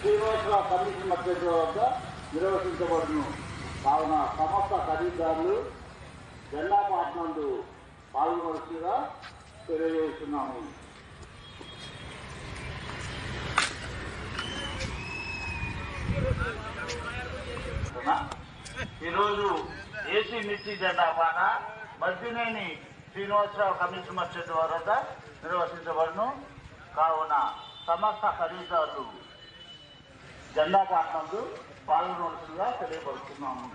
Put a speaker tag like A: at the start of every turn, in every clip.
A: Srinivasarao commission అభ్యర్థుల వద్ద నిర్వహించబడును. కావున సమస్త ఖరీదారులు జెండా పాటనందు పాల్గొనవలసిందిగా తెలియజేస్తున్నాము. ఈరోజు ఏసీ మిర్చి జెండా పాట మద్దినేని శ్రీనివాసరావు కమిషన్ మస్జిద్ వద్ద నిర్వహించబడును. కావున సమస్త ఖరీదారులు జెండా పాటనందు పాల్గొనవలసిందిగా తెలియపరుస్తున్నాము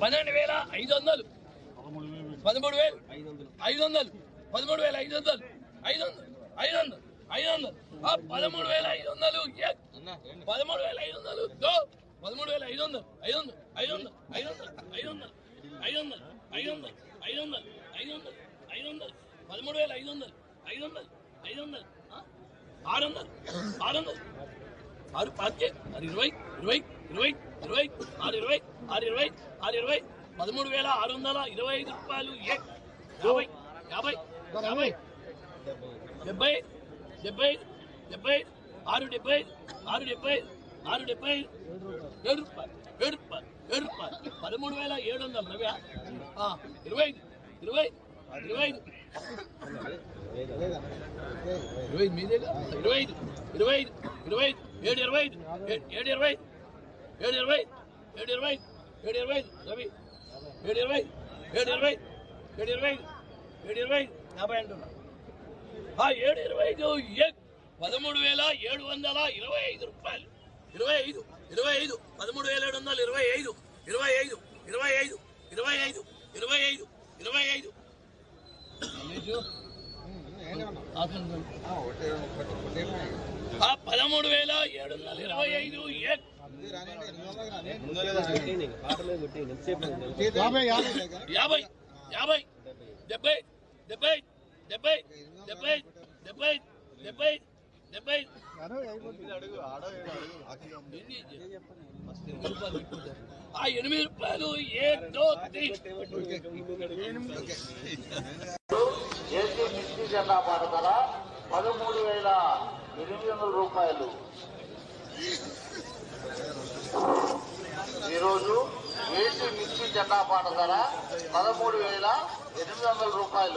B: పన్నెండు వేల ఐదు వందలు పదమూడు వేలు ఐదు వందలు పదమూడు వేల ఐదు వందలు ఐదు వందలు ఐదు వందలు ఐదు వందలు ఆ పదమూడు వేల ఐదు వందలు పదమూడు వేల ఐదు వందలు పదమూడు వేల ఐదు వందలు ఐదు వందలు ఐదు వందలు ఐదు వందలు ఐదు వందలు ఐదు వందలు ఐదు వందలు ఐదు వందలు ఐదు వందలు ఐదు వందలు పదమూడు వేల ఐదు వందలు ఐదు వందలు ఐదు వందలు ఆరు వందలు ఆరు వందలు ఆరు పాతికే ఆరు ఇరవై ఇరవై ఇరవై ఇరవై ఆరు ఇరవై ఆరు ఇరవై ఆరు ఇరవై పదమూడు వేల ఆరు వందల ఇరవై ఐదు రూపాయలు ఏ? యాభై యాభై యాభై డెబ్బై డెబ్బై డెబ్బై ఆరు డెబ్బై ఆరు డెబ్బై ఆరు డెబ్బై ఏడు రూపాయలు ఏడు రూపాయలు ఏడు రూపాయలు పదమూడు వేల ఏడు వందలు రవ్య. ఇరవై ఐదు ఇరవై ఇరవై ఐదు ఇరవై ఐదు మీదేగా ఇరవై ఐదు ఇరవై ఐదు ఇరవై ఐదు ఏడు ఇరవై ఐదు ఏడు ఇరవై ఏడు ఇరవై ఏడు ఇరవై ఏడు ఇరవై ఐదు రవి ఏడు ఇరవై ఏడు ఇరవై ఏడు ఇరవై ఐదు ఏడు ఇరవై ఐదు యాభై అంటున్నా ఆ ఏడు ఇరవై ఐదు పదమూడు వేల ఏడు వందల ఇరవై ఐదు రూపాయలు ఇరవై ఐదు ఇరవై ఐదు పదమూడు వేల ఏడు వందల ఇరవై ఇరవై ఐదు ఇరవై ఐదు ఇరవై ఐదు ఇరవై ఐదు ఇరవై ఐదు. ఆ పదమూడు వేల ఏడు వందల ఇరవై ఐదు. యాభై యాభై డెబ్బై డెబ్బై డెబ్బై డెబ్బై డెబ్బై డెబ్బై డెబ్బై ఆ ఎనిమిది రూపాయలు ఏ దో త్రీ.
A: ఏసీ మిర్చి జెండా పాట ధర పదమూడు వేల ఎనిమిది వందల రూపాయలు. ఈరోజు ఏసీ మిర్చి జెండా పాట ధర పదమూడు వేల ఎనిమిది వందల రూపాయలు.